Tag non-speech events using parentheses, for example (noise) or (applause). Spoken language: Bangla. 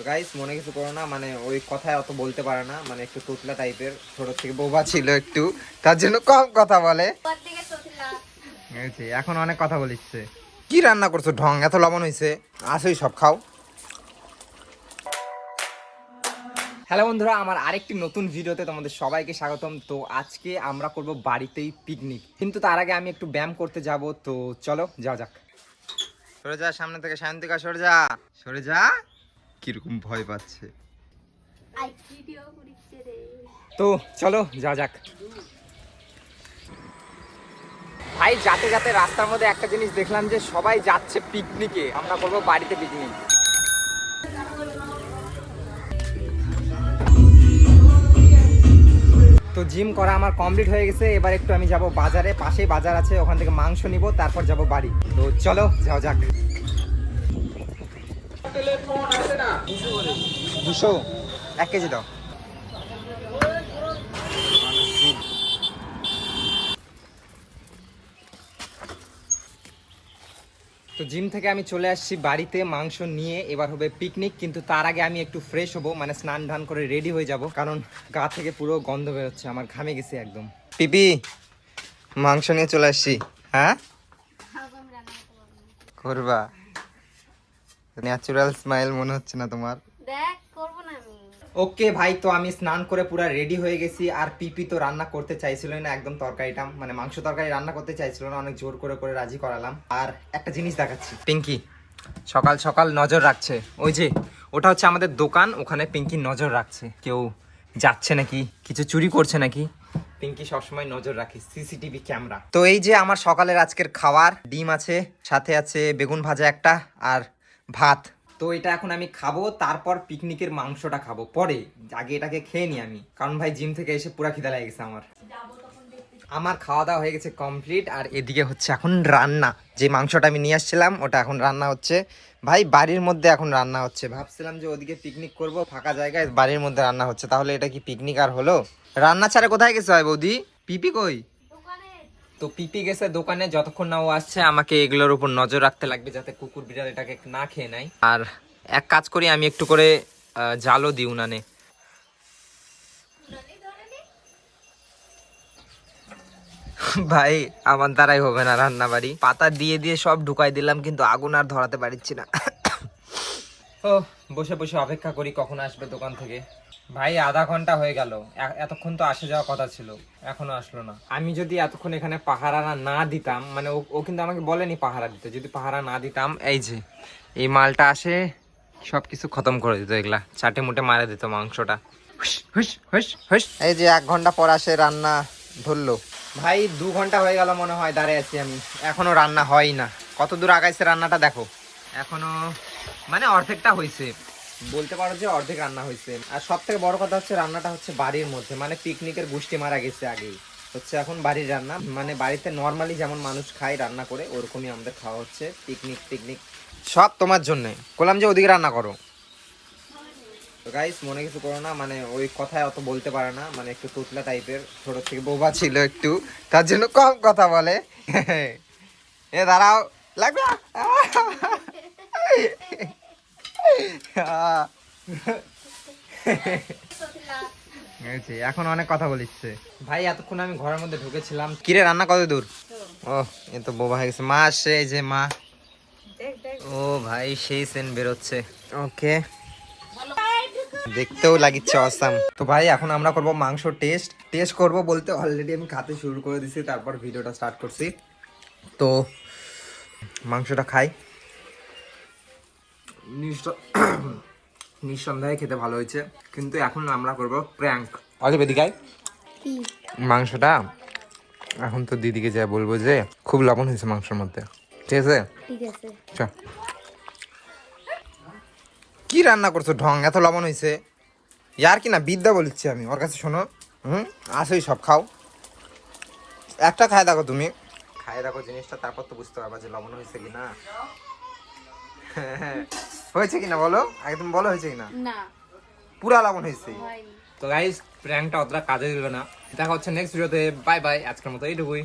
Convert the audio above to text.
তো গাইস মনে কিছু করো না মানে ওই কথায় অত বলতে পারে না মানে একটু তুতলা টাইপের ছোট থেকে বোবা ছিল একটু, তার জন্য কম কথা বলে। এখন অনেক কথা বলিচ্ছে। কি রান্না করছ? ঢং, এত লবণ হয়েছে আসোই সব, খাও। হ্যালো বন্ধুরা, আমার আরেকটি নতুন ভিডিওতে তোমাদের সবাইকে স্বাগতম। তো আজকে আমরা করব বাড়িতেই পিকনিক কিন্তু তার আগে আমি একটু ব্যায়াম করতে যাব, তো চলো, যাওয়া যাক। সরে যা, সামনে থেকে শান্তিকা সরে যা। সরে যা। কীরকম ভয় পাচ্ছে? তো চলো যা যাক। ভাই যাতে যাতে রাস্তার মধ্যে একটা জিনিস দেখলাম যে সবাই যাচ্ছে পিকনিকে আমরা করব বাড়িতে পিকনিক। তো জিম করা আমার কমপ্লিট হয়ে গেছে এবার একটু আমি যাব বাজারে পাশেই বাজার আছে ওখান থেকে মাংস নিব তারপর যাব বাড়ি। তো চলো যাও যাক। দুশো, এক কেজি দাও। তো জিম থেকে আমি চলে আসছি বাড়িতে, মাংস নিয়ে। এবার হবে পিকনিক কিন্তু তার আগে আমি একটু ফ্রেশ হব মানে স্নান ধান করে রেডি হয়ে যাব, কারণ গা থেকে পুরো গন্ধ বেরোচ্ছে, আমার ঘামে গেছে একদম। পিপি, মাংস নিয়ে চলে আসছি হ্যাঁ? করবা। ন্যাচুরাল স্মাইল মনে হচ্ছে না তোমার। দেখ করব না আমি। ওকে ভাই তো আমি স্নান করে পুরো রেডি হয়ে গেছি আর পিপি তো রান্না করতে চাইছিল না একদম তরকারিটা মানে মাংস তরকারি রান্না করতে চাইছিল না অনেক জোর করে করে রাজি করালাম। আর একটা জিনিস দেখাচ্ছি। পিঙ্কি সকাল সকাল নজর রাখছে। ওই যে ওটা হচ্ছে আমাদের দোকান ওখানে পিঙ্কি নজর রাখছে। কেউ যাচ্ছে নাকি? কিছু চুরি করছে নাকি? পিঙ্কি সবসময় নজর রাখে সিসিটিভি ক্যামেরা। তো এই যে আমার সকালের আজকের খাবার ডিম আছে সাথে আছে বেগুন ভাজা একটা আর ভাত। তো এটা এখন আমি খাব, তারপর পিকনিকের মাংসটা খাব। পরে, আগে এটাকে খেয়ে নি আমি। কারণ ভাই, জিম থেকে এসে পুরা খিদা লেগে গেছে আমার। আমার খাওয়া দাওয়া হয়ে গেছে কমপ্লিট, আর এদিকে হচ্ছে এখন রান্না। যে মাংসটা আমি নিয়ে আসছিলাম, ওটা এখন রান্না হচ্ছে। ভাই, বাড়ির মধ্যে এখন রান্না হচ্ছে। ভাবছিলাম যে ওদিকে পিকনিক করব, ফাঁকা জায়গায় বাড়ির মধ্যে রান্না হচ্ছে। তাহলে এটা কি পিকনিক আর হলো? রান্না ছাড়া কোথায় গেছে হয় বৌদি? পিপি কই? তো পিপি গেছে দোকানে, যতক্ষণ না ও আসছে, আমাকে এগুলোর উপর নজর রাখতে লাগবে যাতে কুকুর বিড়াল এটাকে না খেয়ে নেয়। আর এক কাজ করি, আমি একটু করে জালও দিই উনানে। ভাই, আমার দ্বারাই হবে না রান্না বাড়ি পাতা দিয়ে দিয়ে সব ঢুকাই দিলাম, কিন্তু আগুন আর ধরাতে পারছি না। ও বসে বসে অপেক্ষা করি কখন আসবে দোকান থেকে। ভাই আধা ঘণ্টা হয়ে গেল। এতক্ষণ তো আসে যাওয়ার কথা ছিল। এখনও আসলো না। আমি যদি এতক্ষণ এখানে পাহারা না- দিতাম মানে ও ও কিন্তু আমাকে বলেনি পাহারা দিতে। যদি পাহারা না দিতাম এই যে এই মালটা আসে সব কিছু খতম করে দিত এগুলা। চাটে মুটে মারে দিত মাংসটা। হুস, হুস, হুস, হুস। এই যে এক ঘণ্টা পর আসে রান্না ধরলো। ভাই দু ঘণ্টা হয়ে গেল মনে হয় দাঁড়িয়ে আছি আমি। এখনও রান্না হয় না। কত দূর আগাইছে রান্নাটা দেখো। এখনও মানে অর্ধেকটা হয়েছে বলতে পারো যে অর্ধেক রান্না হয়েছে। আর সব থেকে বড় কথা হচ্ছে রান্নাটা হচ্ছে বাড়ির মধ্যে মানে পিকনিকের গোষ্ঠী মারা গেছে আগেই। হচ্ছে এখন বাড়ির রান্না মানে বাড়িতে নর্মালি যেমন মানুষ খায় রান্না করে, ওরকমই আমাদের খাওয়া হচ্ছে পিকনিক পিকনিক সব তোমার জন্য। বললাম যে ওদিকে রান্না করো। গাইস মনে কিছু করো না মানে ওই কথায় অত বলতে পারে না মানে একটু তুতলা টাইপের ছোট থেকে বোবা ছিল একটু, তার জন্য কম কথা বলে। (laughs) এ দাঁড়াও, লাগবে (laughs) (laughs) এখন অনেক কথা বলিচ্ছে। ভাই এতক্ষণ আমি ঘরের মধ্যে ঢুকেছিলাম। কিরে রান্না কত দূর ও এ তো বোবা হয়ে গেছে। মা আসছে এই যে মা। ও ভাই সেই সেন বেরোচ্ছে। ওকে। দেখতেও লাগিচ্ছে অসাম। তো ভাই এখন আমরা করব মাংস টেস্ট। টেস্ট করব বলতে অলরেডি আমি খেতে শুরু করে দিছি তারপর ভিডিওটা স্টার্ট করছি। তো মাংসটা খাই। (coughs) নিঃসন্দেহে খেতে ভালো হয়েছে। কিন্তু এখন আমরা করব প্র্যাঙ্ক বেদিকাই। কি? মাংসটা এখন তো দিদিকে যা বলব যে খুব লবণ হয়েছে মাংসের মধ্যে। ঠিক আছে? ঠিক আছে। চ। কি রান্না করছ ঢং? এত লবণ হয়েছে। ইয়ার কি না বিদ্যা বলছি আমি ওর কাছে শোনো। হুম? আসোই সব খাও। একটা খায় দেখো তুমি। খায় দেখো জিনিসটা তারপর তো বুঝতে পারবা যে লবণ হয়েছে কি না (laughs) হয়েছে কিনা বলো? একদম তুমি বলো হয়েছে কিনা? না। পুরা লাবণ হয়েছে। তো গাইস প্র্যাঙ্কটা অতটা কাজে দিল না। দেখা হচ্ছে নেক্সট ভিডিওতে বাই বাই আজকের মতো এইটুকুই।